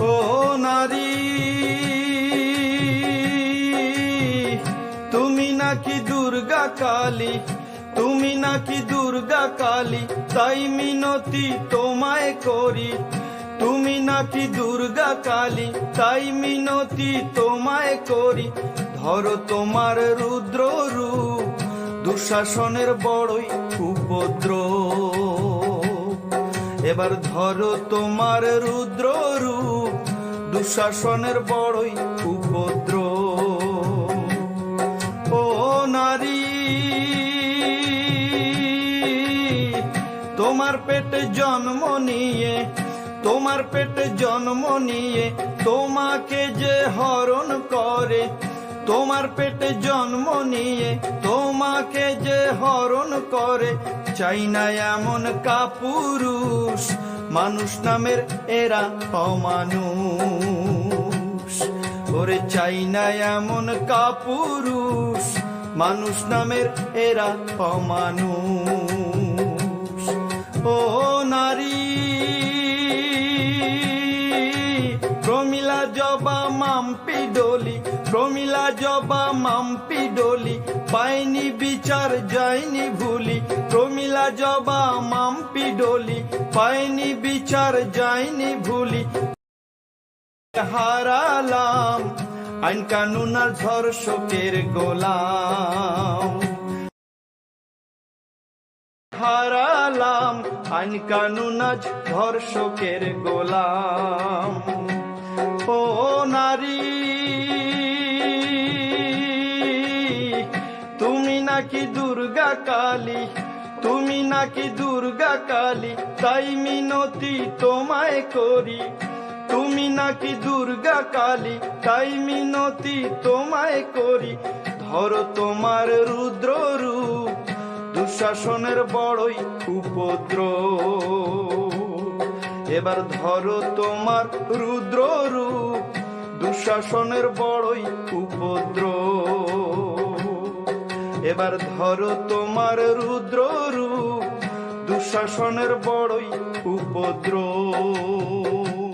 ও নারী, তুমি নাকি দুর্গা কালী, তুমি নাকি দুর্গা কালী, তাই মিনতি তোমায় করি। তুমি নাকি দুর্গা কালী, তাই মিনতি তোমায় করি। ধরো তোমার রুদ্র রূপ, দুঃশাসনের বড়ই উপদ্রব। এবার ধরো তোমার রুদ্র রূপ, দুঃশাসনের বড়ই উপদ্র ও নারী, তোমার পেটে জন্ম নিয়ে, তোমার পেটে জন্ম নিয়ে তোমাকে যে হরণ করে, তোমার পেটে জন্ম নিয়ে তোমাকে যে হরণ করে, চাই না এমন কাপুরুষ। মানুষ নামের এরা অমানুষ। ওরে চাই না এমন কাপুরুষ, মানুষ নামের এরা অমানুষ। প্রমিলা জবা মাম্পি ডলি প্রমিলা জবা মাম্পি ডলি পাইনি বিচার যায়নি ভুলি। প্রমিলা জবা মাম্পি ডলি পাইনি বিচার যায়নি ভুলি। হারালাম, আইন কানুন আর ধর্ষকের গোলাম। হারালাম, আইন কানুন আজ ধর্ষকের গোলাম। নারী। তুমি নাকি দুর্গা কালী, তুমি নাকি দুর্গা কালী, তাই মিনতি তোমায় করি। তুমি নাকি দুর্গা কালী, তাই মিনতি তোমায় করি। ধরো তোমার রুদ্র রূপ, দুঃশাসনের বড়ই উপদ্র এবার ধরো তোমার রুদ্র রূপ দুঃশাসনের বড়ই উপদ্র এবার ধরো তোমার রুদ্র রূপ দুঃশাসনের বড়ই উপদ্রব।